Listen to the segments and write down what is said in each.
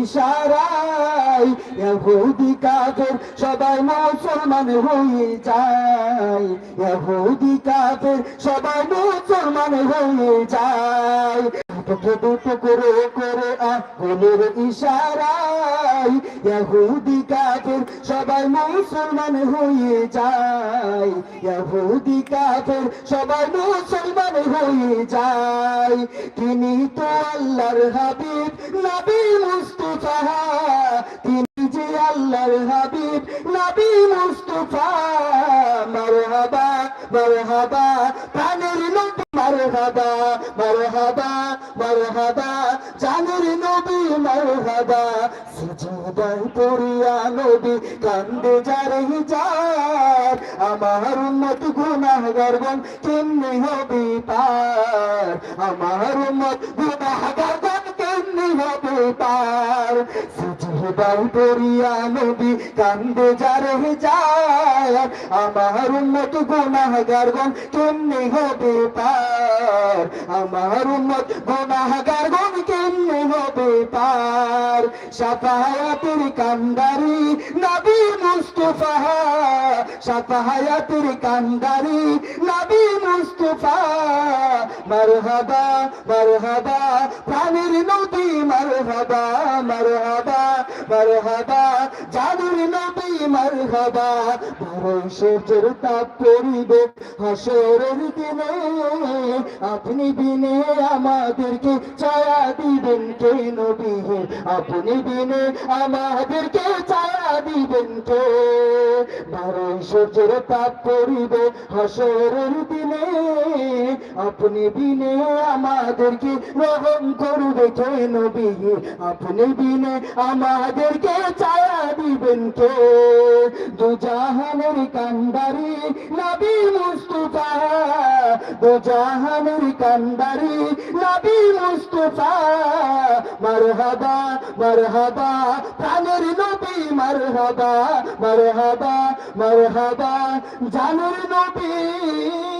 ইশারায় ইহুদি কাফের, সবাই মুসলমান হয়ে যায়। ইহুদি কাফের, সবাই মুসলমান হয়ে যায়। টুকরো টুকরো করে আগুনের ইশারায় ইহুদি কাফের, সবাই মুসলমান হয়ে যায়। ইহুদি কাফের, সবাই মুসলমান হয়ে যায়। তিনি তো আল্লাহর হাবিব, নবী মুস্তাফা মারহাবা, প্রাণের নবী মারহাবা মারহাবা মারহাবা, জানের নবী মারহাবা। সুজুদাই পড়িয়া নবী কান্দে যারে যার আমার উম্মত গুনাহগার গণ কেমনে হবে পার? আমার উম্মত আমার উম্মত গুনাহগার গণ কেমনে হবে পার? আমার উম্মত গুনাহগার গণ কেমনে হবে পার? সাফায়াতের কান্দারি নবী মুস্তাফা। সাফায়াতের কান্দারি নবী মুস্তাফা। মারহাবা মারহাবা, প্রাণের নবী মারহাবা মারহাবা মারহাবা, জাদুর নবী মারহাবা সূর্যের তাপ পড়িবে হাসরের দিনে। আপনি বিনে আমাদেরকে ছায়া দিবেন কে নবী আপনি বিনে আমাদেরকে ছায়া দিবেন কে? বারোই সূর্যের তাপ পড়িবে হাসরের দিনে। আপনি বিনে আমাদেরকে রহম করবে কে নবী? আপনি বিনে আমাদেরকে ছায়া দিবেন কে? দু জাহানের কান্দারি নবী মুস্তাফা, দু জাহানের কান্দারি নবী মুস্তাফা। মারহাবা মারহাবা, প্রাণের নবী মারহাবা মারহাবা মারহাবা, জানের নবী।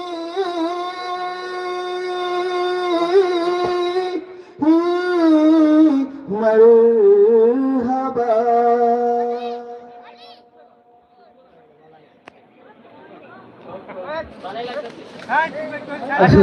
মারহাবা আচ্ছা